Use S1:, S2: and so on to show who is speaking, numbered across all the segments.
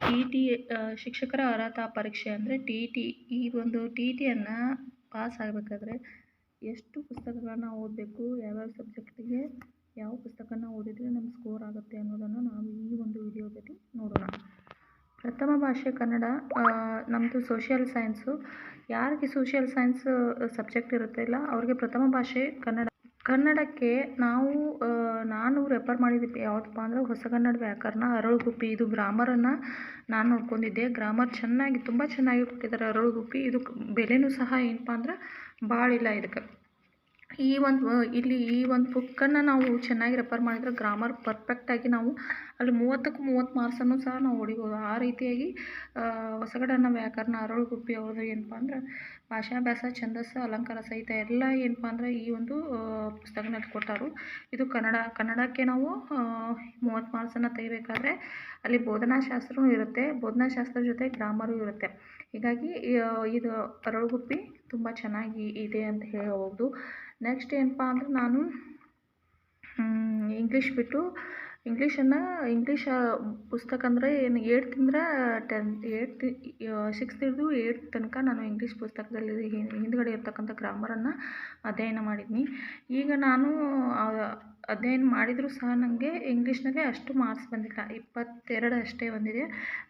S1: T T ಶಿಕ್ಷಕರ ಅರ್ಹತಾ ಪರೀಕ್ಷೆ ಅಂದರೆ ಟಿ ಟಿ, ಈ ಒಂದು ಟಿ ಟಿಯನ್ನು ಪಾಸ್ ಆಗಬೇಕಾದ್ರೆ ಎಷ್ಟು ಪುಸ್ತಕಗಳನ್ನು ಓದಬೇಕು, ಯಾವ್ಯಾವ ಸಬ್ಜೆಕ್ಟಿಗೆ ಯಾವ ಪುಸ್ತಕನ ಓದಿದರೆ ನಮ್ಮ ಸ್ಕೋರ್ ಆಗುತ್ತೆ ಅನ್ನೋದನ್ನು ನಾವು ಈ ಒಂದು ವಿಡಿಯೋದಲ್ಲಿ ನೋಡೋಣ. ಪ್ರಥಮ ಭಾಷೆ ಕನ್ನಡ ನಮ್ಮದು ಸೋಷಿಯಲ್ ಸೈನ್ಸು ಯಾರಿಗೆ ಸೋಷಿಯಲ್ ಸೈನ್ಸ್ ಸಬ್ಜೆಕ್ಟ್ ಇರುತ್ತೆ ಇಲ್ಲ, ಅವ್ರಿಗೆ ಪ್ರಥಮ ಭಾಷೆ ಕನ್ನಡ. ಕನ್ನಡಕ್ಕೆ ನಾವು ನಾನು ರೆಫರ್ ಮಾಡಿದ್ದು ಯಾವುದಪ್ಪ ಅಂದರೆ ಹೊಸಗನ್ನಡ ವ್ಯಾಕರಣ ಅರಳುಗುಪ್ಪಿ. ಇದು ಗ್ರಾಮರನ್ನು ನಾನು ನೋಡ್ಕೊಂಡಿದ್ದೆ. ಗ್ರಾಮರ್ ಚೆನ್ನಾಗಿ, ತುಂಬ ಚೆನ್ನಾಗಿ ಕೊಟ್ಟಿದ್ದಾರೆ ಅರಳುಗುಪ್ಪಿ. ಇದು ಬೆಲೆನೂ ಸಹ ಏನಪ್ಪ ಅಂದ್ರೆ ಭಾಳ ಇಲ್ಲ ಇದಕ್ಕೆ. ಈ ಒಂದು ಇಲ್ಲಿ ಈ ಒಂದು ಬುಕ್ಕನ್ನು ನಾವು ಚೆನ್ನಾಗಿ ರೆಫರ್ ಮಾಡಿದರೆ ಗ್ರಾಮರ್ ಪರ್ಫೆಕ್ಟಾಗಿ ನಾವು ಅಲ್ಲಿ ಮೂವತ್ತಕ್ಕೆ ಮೂವತ್ತು ಮಾರ್ಕ್ಸನ್ನು ಸಹ ನಾವು ಹೊಡಿಬೋದು ಆ ರೀತಿಯಾಗಿ ಹೊಸಗಡನ ವ್ಯಾಕರಣ ಅರಳುಗುಪ್ಪಿ ಅವ್ರದ್ದು ಏನಪ್ಪ ಅಂದ್ರೆ ಭಾಷಾಭ್ಯಾಸ, ಛಂದಸ್ಸು, ಅಲಂಕಾರ ಸಹಿತ ಎಲ್ಲ ಏನಪ್ಪ ಅಂದ್ರೆ ಈ ಒಂದು ಪುಸ್ತಕನಲ್ಲಿ ಕೊಟ್ಟರು. ಇದು ಕನ್ನಡ, ಕನ್ನಡಕ್ಕೆ ನಾವು ಮೂವತ್ತು ಮಾರ್ಕ್ಸನ್ನು ತೆಗಿಬೇಕಾದ್ರೆ ಅಲ್ಲಿ ಬೋಧನಾಶಾಸ್ತ್ರವೂ ಇರುತ್ತೆ. ಬೋಧನಾಶಾಸ್ತ್ರ ಜೊತೆ ಗ್ರಾಮರು ಇರುತ್ತೆ. ಹೀಗಾಗಿ ಇದು ಅರಳುಗುಪ್ಪಿ ತುಂಬ ಚೆನ್ನಾಗಿ ಇದೆ ಅಂತ ಹೇಳಬಹುದು. ನೆಕ್ಸ್ಟ್ ಏನಪ್ಪ ಅಂದ್ರೆ ನಾನು ಇಂಗ್ಲೀಷ್ ಬಿಟ್ಟು ಇಂಗ್ಲೀಷನ್ನು ಇಂಗ್ಲೀಷ್ ಪುಸ್ತಕ ಅಂದರೆ ಏನು ಏಟ್ತಿಂದ ಟೆಂತ್ ಏಟ್ ಸಿಕ್ಸ್ತ್ ಹಿಡಿದು ಏಟ್ ತನಕ ನಾನು ಇಂಗ್ಲೀಷ್ ಪುಸ್ತಕದಲ್ಲಿ ಹಿಂದುಗಡೆ ಇರ್ತಕ್ಕಂಥ ಗ್ರಾಮರನ್ನು ಅಧ್ಯಯನ ಮಾಡಿದ್ದೀನಿ ಈಗ ನಾನು ಅಧ್ಯಯನ ಮಾಡಿದರೂ ಸಹ ನನಗೆ ಇಂಗ್ಲೀಷ್ನಲ್ಲಿ ಅಷ್ಟು ಮಾರ್ಕ್ಸ್ ಬಂದಿಲ್ಲ. ಇಪ್ಪತ್ತೆರಡು ಅಷ್ಟೇ ಬಂದಿದೆ.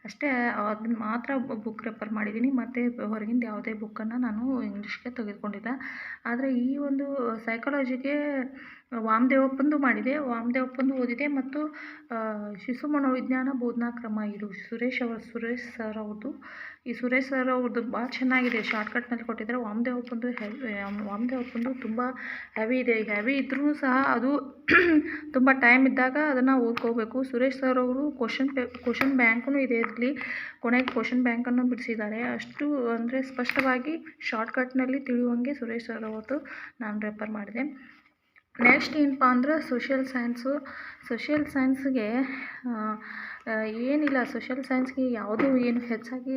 S1: ಅಷ್ಟೇ ಅದನ್ನ ಮಾತ್ರ ಬುಕ್ ರೆಫರ್ ಮಾಡಿದ್ದೀನಿ ಮತ್ತು ಹೊರಗಿಂದ ಯಾವುದೇ ಬುಕ್ಕನ್ನು ನಾನು ಇಂಗ್ಲೀಷ್ಗೆ ತೆಗೆದುಕೊಂಡಿಲ್ಲ. ಆದರೆ ಈ ಒಂದು ಸೈಕಾಲಜಿಗೆ ವಾಮದೇವಪ್ಪಂದು ಮಾಡಿದೆ. ವಾಮದೇವಪ್ಪಂದು ಓದಿದೆ ಮತ್ತು ಶಿಶು ಮನೋವಿಜ್ಞಾನ ಬೋಧನಾ ಕ್ರಮ ಇದು ಸುರೇಶ್ ಅವರು, ಸುರೇಶ್ ಸರ್ ಅವ್ರದ್ದು. ಈ ಸುರೇಶ್ ಸರ್ ಅವ್ರದ್ದು ಭಾಳ ಚೆನ್ನಾಗಿದೆ ಶಾರ್ಟ್ಕಟ್ನಲ್ಲಿ ಕೊಟ್ಟಿದ್ದಾರೆ. ವಾಮದೇವಪ್ಪಂದು ಹೆವಿ ವಾಮದೇವಪ್ಪಂದು ತುಂಬ ಹೆವಿ ಇದೆ. ಹೆವಿ ಇದ್ರೂ ಸಹ ಅದು ತುಂಬ ಟೈಮ್ ಇದ್ದಾಗ ಅದನ್ನು ಓದ್ಕೋಬೇಕು. ಸುರೇಶ್ ಸರ್ ಅವರು ಕ್ವಶನ್ ಪೇ ಕ್ವಶನ್ ಬ್ಯಾಂಕೂ ಇದೆ ಇದರಲ್ಲಿ ಕೊನೆಗೆ ಕ್ವಶನ್ ಬ್ಯಾಂಕನ್ನು ಬಿಡಿಸಿದ್ದಾರೆ. ಅಷ್ಟು ಅಂದರೆ ಸ್ಪಷ್ಟವಾಗಿ ಶಾರ್ಟ್ಕಟ್ನಲ್ಲಿ ತಿಳಿಯುವಂಗೆ ಸುರೇಶ್ ಸರ್ ಅವ್ರದ್ದು ನಾನು ರೆಫರ್ ಮಾಡಿದೆ. ನೆಕ್ಸ್ಟ್ ಏನಪ್ಪ ಅಂದ್ರೆ ಸೋಷಿಯಲ್ ಸೈನ್ಸು ಸೋಷಿಯಲ್ ಸೈನ್ಸ್ಗೆ ಏನಿಲ್ಲ. ಸೋಷಿಯಲ್ ಸೈನ್ಸ್ಗೆ ಯಾವುದೂ ಏನು ಹೆಚ್ಚಾಗಿ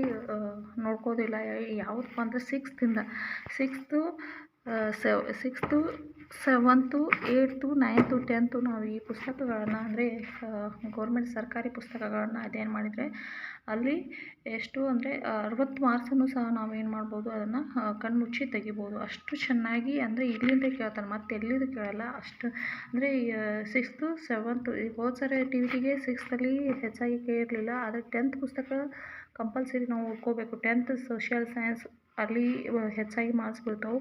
S1: ನೋಡ್ಕೋದಿಲ್ಲ ಯಾವುದಪ್ಪ ಅಂದ್ರೆ ಸಿಕ್ಸ್ತಿಂದ sixth seven sixth seventh eighth ninth tenth ನಾವು ಈ ಪುಸ್ತಕಗಳನ್ನು ಅಂದರೆ ಗೌರ್ಮೆಂಟ್ ಸರ್ಕಾರಿ ಪುಸ್ತಕಗಳನ್ನು ಅಧ್ಯಯನ ಮಾಡಿದರೆ, ಅಲ್ಲಿ ಎಷ್ಟು ಅಂದರೆ ಅರವತ್ತು ಮಾರ್ಕ್ಸನ್ನು ಸಹ ನಾವು ಏನು ಮಾಡ್ಬೋದು, ಅದನ್ನು ಕಣ್ಮುಚ್ಚಿ ತೆಗಿಬೋದು. ಅಷ್ಟು ಚೆನ್ನಾಗಿ ಅಂದರೆ ಇಲ್ಲಿಂದ ಕೇಳ್ತಾನೆ, ಮತ್ತೆ ಎಲ್ಲಿಂದ ಕೇಳಲ್ಲ, ಅಷ್ಟು ಅಂದರೆ ಸಿಕ್ಸ್ತು ಸೆವೆಂತು ಈಗ ಹೋದ ಸರಿ ಟಿ ವಿ ಟಿಗೆ ಸಿಕ್ಸ್ತಲ್ಲಿ ಹೆಚ್ಚಾಗಿ ಕೇಳಿರಲಿಲ್ಲ, ಆದರೆ ಟೆಂತ್ ಪುಸ್ತಕ ಕಂಪಲ್ಸರಿ ನಾವು ಓದ್ಕೋಬೇಕು. ಟೆಂತ್ ಸೋಷಿಯಲ್ ಸೈನ್ಸ್ ಅಲ್ಲಿ ಹೆಚ್ಚಾಗಿ ಮಾರ್ಕ್ಸ್ ಬೀಳ್ತಾವೆ.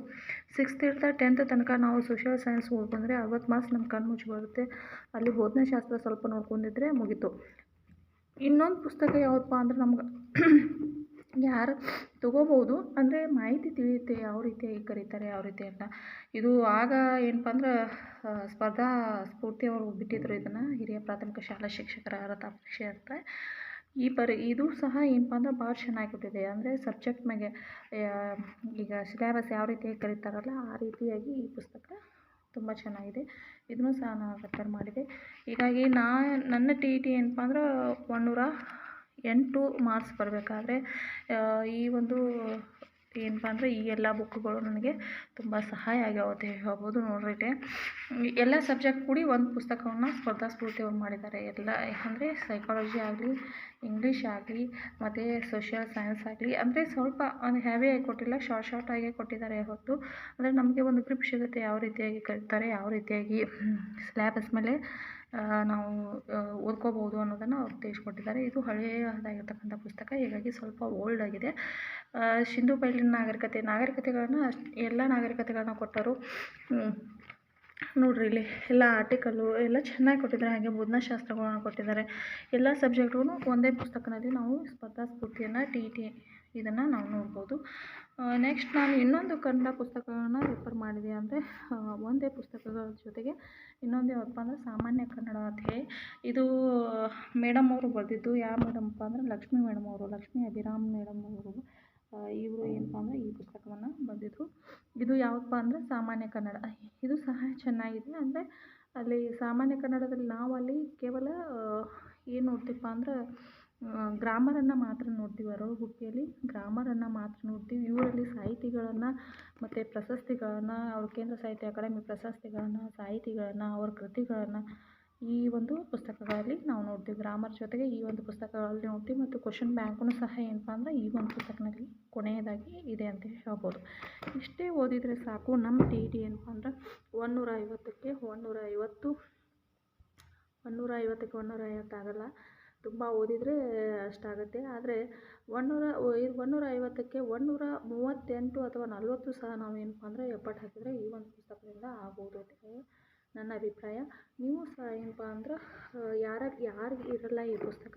S1: ಸಿಕ್ಸ್ತ್ ಇರ್ತಾ ಟೆಂತ್ ತನಕ ನಾವು ಸೋಷಿಯಲ್ ಸೈನ್ಸ್ ಓದ್ಕೊಂಡ್ರೆ ಅರವತ್ತು ಮಾರ್ಕ್ಸ್ ನಮ್ಮ ಕಣ್ಣು ಮುಚ್ಚಿ ಬರುತ್ತೆ. ಅಲ್ಲಿ ಬೋಧನಾಶಾಸ್ತ್ರ ಸ್ವಲ್ಪ ನೋಡ್ಕೊಂಡಿದ್ರೆ ಮುಗೀತು. ಇನ್ನೊಂದು ಪುಸ್ತಕ ಯಾವುದಪ್ಪ ಅಂದ್ರೆ ನಮ್ಗೆ ಯಾರು ತೊಗೋಬೋದು. ಅಂದರೆ ಮಾಹಿತಿ ತಿಳಿಯುತ್ತೆ, ಯಾವ ರೀತಿಯಾಗಿ ಕರೀತಾರೆ, ಯಾವ ರೀತಿ ಅಂತ. ಇದು ಆಗ ಏನಪ್ಪ ಅಂದ್ರೆ ಸ್ಪರ್ಧಾ ಸ್ಫೂರ್ತಿ ಅವರು ಬಿಟ್ಟಿದ್ದರು ಇದನ್ನು. ಹಿರಿಯ ಪ್ರಾಥಮಿಕ ಶಾಲಾ ಶಿಕ್ಷಕರ ಅರ್ಹತಾ ಪರೀಕ್ಷೆ ಅಂತ. ಈ ಪರಿ, ಇದು ಸಹ ಏನಪ್ಪ ಅಂದ್ರೆ ಭಾಳ ಚೆನ್ನಾಗಿ ಕೊಟ್ಟಿದೆ ಅಂದರೆ ಸಬ್ಜೆಕ್ಟ್ ಮ್ಯಾಗೆ ಈಗ ಸಿಲೆಬಸ್ ಯಾವ ರೀತಿಯಾಗಿ ಕರೀತಾರಲ್ಲ ಆ ರೀತಿಯಾಗಿ ಈ ಪುಸ್ತಕ ತುಂಬ ಚೆನ್ನಾಗಿದೆ. ಇದನ್ನು ಸಹ ನಾನು ರೆಫರ್ ಮಾಡಿದೆ. ಹೀಗಾಗಿ ನಾ, ನನ್ನ ಟಿ ಇ ಟಿ ಏನಪ್ಪ ಅಂದ್ರೆ ಒಂದುನೂರ ಎಂಟು ಮಾರ್ಕ್ಸ್ ಬರಬೇಕಾದ್ರೆ ಈ ಒಂದು ಏನಪ್ಪ ಅಂದರೆ ಈ ಎಲ್ಲ ಬುಕ್ಗಳು ನನಗೆ ತುಂಬ ಸಹಾಯ ಆಗ್ಯಾವ ಅಂತ ಹೇಳ್ಬೋದು ನೋಡ್ರಿ ಎಲ್ಲ ಸಬ್ಜೆಕ್ಟ್ ಕೂಡಿ ಒಂದು ಪುಸ್ತಕವನ್ನು ಸ್ಪರ್ಧಾ ಸ್ಫೂರ್ತಿ ಅವ್ರು ಮಾಡಿದ್ದಾರೆ. ಎಲ್ಲ ಅಂದರೆ ಸೈಕಾಲಜಿ ಆಗಲಿ ಇಂಗ್ಲೀಷ್ ಆಗಲಿ, ಮತ್ತು ಸೋಷಿಯಲ್ ಸೈನ್ಸ್ ಆಗಲಿ ಅಂದರೆ ಸ್ವಲ್ಪ ಒಂದು ಆಗಿ ಕೊಟ್ಟಿಲ್ಲ ಶಾರ್ಟ್ ಶಾರ್ಟ್ ಆಗಿ ಕೊಟ್ಟಿದ್ದಾರೆ ಹೊತ್ತು ಅಂದರೆ ನಮಗೆ ಒಂದು ಗ್ರಿಪ್ ಸಿಗುತ್ತೆ, ಯಾವ ರೀತಿಯಾಗಿ ಕಲಿತಾರೆ, ಯಾವ ರೀತಿಯಾಗಿ ಸ್ಲ್ಯಾಬಸ್ ಮೇಲೆ ನಾವು ಓದ್ಕೋಬೋದು ಅನ್ನೋದನ್ನು ಅವ್ರು ತಿಳಿಸ್ಕೊಟ್ಟಿದ್ದಾರೆ. ಇದು ಹಳೆಯದಾಗಿರ್ತಕ್ಕಂಥ ಪುಸ್ತಕ, ಹೀಗಾಗಿ ಸ್ವಲ್ಪ ಓಲ್ಡ್ ಆಗಿದೆ. ಸಿಂಧು ಬಯಲಿನ ನಾಗರಿಕತೆ, ನಾಗರಿಕತೆಗಳನ್ನು ಅಷ್ಟು, ಎಲ್ಲ ನಾಗರಿಕತೆಗಳನ್ನ ಕೊಟ್ಟರು ನೋಡಿರಿ ಇಲ್ಲಿ ಎಲ್ಲ ಆರ್ಟಿಕಲ್ಲು ಎಲ್ಲ ಚೆನ್ನಾಗಿ ಕೊಟ್ಟಿದ್ದಾರೆ. ಹಾಗೆ ಬೋಧನಾಶಾಸ್ತ್ರಗಳನ್ನ ಕೊಟ್ಟಿದ್ದಾರೆ. ಎಲ್ಲ ಸಬ್ಜೆಕ್ಟ್ಗೂ ಒಂದೇ ಪುಸ್ತಕದಲ್ಲಿ ನಾವು ಸ್ಪರ್ಧಾ ಸ್ಫೂರ್ತಿಯನ್ನು ಟಿ ಟಿ ಇದನ್ನು ನಾವು ನೋಡ್ಬೋದು. ನೆಕ್ಸ್ಟ್ ನಾನು ಇನ್ನೊಂದು ಕನ್ನಡ ಪುಸ್ತಕಗಳನ್ನು ರೆಫರ್ ಮಾಡಿದೆ ಅಂದರೆ ಒಂದೇ ಪುಸ್ತಕಗಳ ಜೊತೆಗೆ ಇನ್ನೊಂದು ಯಾವಪ್ಪ ಅಂದರೆ ಸಾಮಾನ್ಯ ಕನ್ನಡ ಹೇಳಿ. ಇದು ಮೇಡಮ್ ಅವರು ಬರೆದಿದ್ದು. ಯಾವ ಮೇಡಮಪ್ಪ ಅಂದರೆ ಲಕ್ಷ್ಮೀ ಮೇಡಮ್ ಅವರು, ಲಕ್ಷ್ಮೀ ಅಭಿರಾಮ್ ಮೇಡಮ್ ಅವರು. ಇವರು ಏನಪ್ಪ ಅಂದರೆ ಈ ಪುಸ್ತಕವನ್ನು ಬರೆದಿದ್ರು ಇದು ಯಾವುದಪ್ಪ ಅಂದರೆ ಸಾಮಾನ್ಯ ಕನ್ನಡ. ಇದು ಸಹ ಚೆನ್ನಾಗಿದೆ. ಅಂದರೆ ಅಲ್ಲಿ ಸಾಮಾನ್ಯ ಕನ್ನಡದಲ್ಲಿ ನಾವು ಅಲ್ಲಿ ಕೇವಲ ಏನು ನೋಡ್ತೀವಪ್ಪ ಅಂದ್ರೆ ಗ್ರಾಮರನ್ನು ಮಾತ್ರ ನೋಡ್ತೀವಿ. ಅರಳುಗುಪ್ಪಿಯಲ್ಲಿ ಗ್ರಾಮರನ್ನು ಮಾತ್ರ ನೋಡ್ತೀವಿ. ಇವರಲ್ಲಿ ಸಾಹಿತಿಗಳನ್ನು ಮತ್ತು ಪ್ರಶಸ್ತಿಗಳನ್ನು, ಅವ್ರ ಕೇಂದ್ರ ಸಾಹಿತ್ಯ ಅಕಾಡೆಮಿ ಪ್ರಶಸ್ತಿಗಳನ್ನು, ಸಾಹಿತಿಗಳನ್ನು, ಅವ್ರ ಕೃತಿಗಳನ್ನು ಈ ಒಂದು ಪುಸ್ತಕಗಳಲ್ಲಿ ನಾವು ನೋಡ್ತೀವಿ. ಗ್ರಾಮರ್ ಜೊತೆಗೆ ಈ ಒಂದು ಪುಸ್ತಕಗಳಲ್ಲಿ ನೋಡ್ತೀವಿ ಮತ್ತು ಕ್ವಶನ್ ಬ್ಯಾಂಕೂ ಸಹ ಏನಪ್ಪ ಅಂದರೆ ಈ ಒಂದು ಪುಸ್ತಕದಲ್ಲಿ ಕೊನೆಯದಾಗಿ ಇದೆ ಅಂತ ಹೇಳ್ಬೋದು. ಇಷ್ಟೇ ಓದಿದರೆ ಸಾಕು. ನಮ್ಮ ಟಿ ಟಿ ಏನಪ್ಪ ಅಂದ್ರೆ ಒಂದುನೂರ ಐವತ್ತಕ್ಕೆ ಒಂದುನೂರ ಐವತ್ತು ಒಂದುನೂರ ಐವತ್ತಕ್ಕೆ ಒಂದುನೂರ ಐವತ್ತಾಗಲ್ಲ ತುಂಬ ಓದಿದರೆ ಅಷ್ಟಾಗುತ್ತೆ. ಆದರೆ ಒಂದುನೂರ ಒಂದುನೂರ ಐವತ್ತಕ್ಕೆ ಒಂದುನೂರ ಮೂವತ್ತೆಂಟು ಅಥವಾ ನಲ್ವತ್ತು ಸಹ ನಾವು ಏನಪ್ಪ ಅಂದರೆ ಎಪ್ಪಟ್ಟು ಹಾಕಿದರೆ ಈ ಒಂದು ಪುಸ್ತಕದಿಂದ ಆಗ್ಬೋದು ನನ್ನ ಅಭಿಪ್ರಾಯ. ನೀವು ಸಹ ಏನಪ್ಪ ಅಂದ್ರೆ ಯಾರು ಯಾರಿಗೆ ಇರಲ್ಲ ಈ ಪುಸ್ತಕ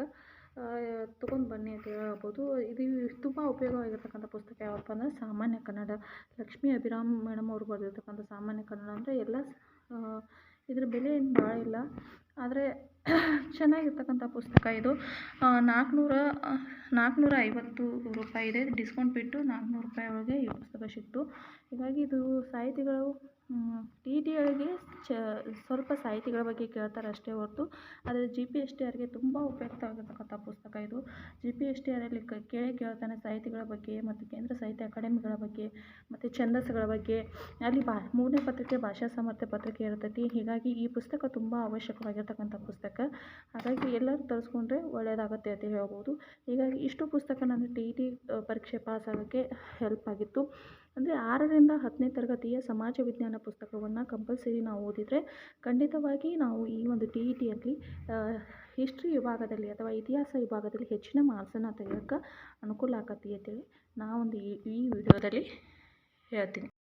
S1: ತೊಗೊಂಡು ಬನ್ನಿ ಅಂತ ಹೇಳ್ಬೋದು. ಇದು ತುಂಬ ಉಪಯೋಗವಾಗಿರ್ತಕ್ಕಂಥ ಪುಸ್ತಕ ಯಾವಪ್ಪ ಅಂದರೆ, ಸಾಮಾನ್ಯ ಕನ್ನಡ. ಲಕ್ಷ್ಮೀ ಅಭಿರಾಮ್ ಮೇಡಮ್ ಅವರು ಬರೆದಿರ್ತಕ್ಕಂಥ ಸಾಮಾನ್ಯ ಕನ್ನಡ ಅಂದರೆ ಎಲ್ಲ ಇದ್ರ ಬೆಲೆ ಏನು ಭಾಳ ಇಲ್ಲ. ಆದರೆ ಚೆನ್ನಾಗಿರ್ತಕ್ಕಂಥ ಪುಸ್ತಕ ಇದು. ನಾಲ್ಕುನೂರ ನಾಲ್ಕುನೂರ ಐವತ್ತು ರೂಪಾಯಿ ಇದೆ. ಡಿಸ್ಕೌಂಟ್ ಬಿಟ್ಟು ನಾಲ್ಕುನೂರು ರೂಪಾಯಿ ಒಳಗೆ ಈ ಪುಸ್ತಕ ಸಿಕ್ತು. ಹೀಗಾಗಿ ಇದು ಸಾಹಿತಿಗಳು ಟಿ ಟಿ ಒಳಗೆ ಚ, ಸ್ವಲ್ಪ ಸಾಹಿತಿಗಳ ಬಗ್ಗೆ ಕೇಳ್ತಾರೆ ಅಷ್ಟೇ ಹೊರತು. ಆದರೆ ಜಿ ಪಿ ಎಸ್ ಟಿ ಆರ್ಗೆ ತುಂಬ ಉಪಯುಕ್ತವಾಗಿರ್ತಕ್ಕಂಥ ಪುಸ್ತಕ ಇದು. ಜಿ ಪಿ ಎಸ್ ಟಿ ಆರಲ್ಲಿ ಕೇಳೇ ಕೇಳ್ತಾನೆ ಸಾಹಿತಿಗಳ ಬಗ್ಗೆ, ಮತ್ತು ಕೇಂದ್ರ ಸಾಹಿತ್ಯ ಅಕಾಡೆಮಿಗಳ ಬಗ್ಗೆ, ಮತ್ತು ಛಂದಸ್ಸುಗಳ ಬಗ್ಗೆ. ಅಲ್ಲಿ ಬಾ, ಮೂರನೇ ಪತ್ರಿಕೆ ಭಾಷಾ ಸಾಮರ್ಥ್ಯ ಪತ್ರಿಕೆ ಇರ್ತೈತಿ. ಹೀಗಾಗಿ ಈ ಪುಸ್ತಕ ತುಂಬ ಅವಶ್ಯಕವಾಗಿರ್ತಕ್ಕಂಥ ಪುಸ್ತಕ. ಹಾಗಾಗಿ ಎಲ್ಲರೂ ತರಿಸ್ಕೊಂಡ್ರೆ ಒಳ್ಳೆಯದಾಗತ್ತೆ ಅಂತ ಹೇಳ್ಬೋದು. ಹೀಗಾಗಿ ಇಷ್ಟು ಪುಸ್ತಕ ನಾನು ಟಿ ಇ ಟಿ ಪರೀಕ್ಷೆ ಪಾಸ್ ಆಗೋಕ್ಕೆ ಹೆಲ್ಪ್ ಆಗಿತ್ತು. ಅಂದರೆ ಆರರಿಂದ ಹತ್ತನೇ ತರಗತಿಯ ಸಮಾಜ ವಿಜ್ಞಾನ ಪುಸ್ತಕವನ್ನು ಕಂಪಲ್ಸರಿ ನಾವು ಓದಿದರೆ ಖಂಡಿತವಾಗಿ ನಾವು ಈ ಒಂದು ಟಿ ಇ ಟಿಯಲ್ಲಿ ಹಿಸ್ಟ್ರಿ ವಿಭಾಗದಲ್ಲಿ ಅಥವಾ ಇತಿಹಾಸ ವಿಭಾಗದಲ್ಲಿ ಹೆಚ್ಚಿನ ಮಾರ್ಕ್ಸನ್ನು ತೆಗಿಯೋಕ್ಕೆ ಅನುಕೂಲ ಆಗತ್ತೆ ಅಂತೇಳಿ ನಾವೊಂದು ಈ ಈ ವಿಡಿಯೋದಲ್ಲಿ ಹೇಳ್ತೀನಿ.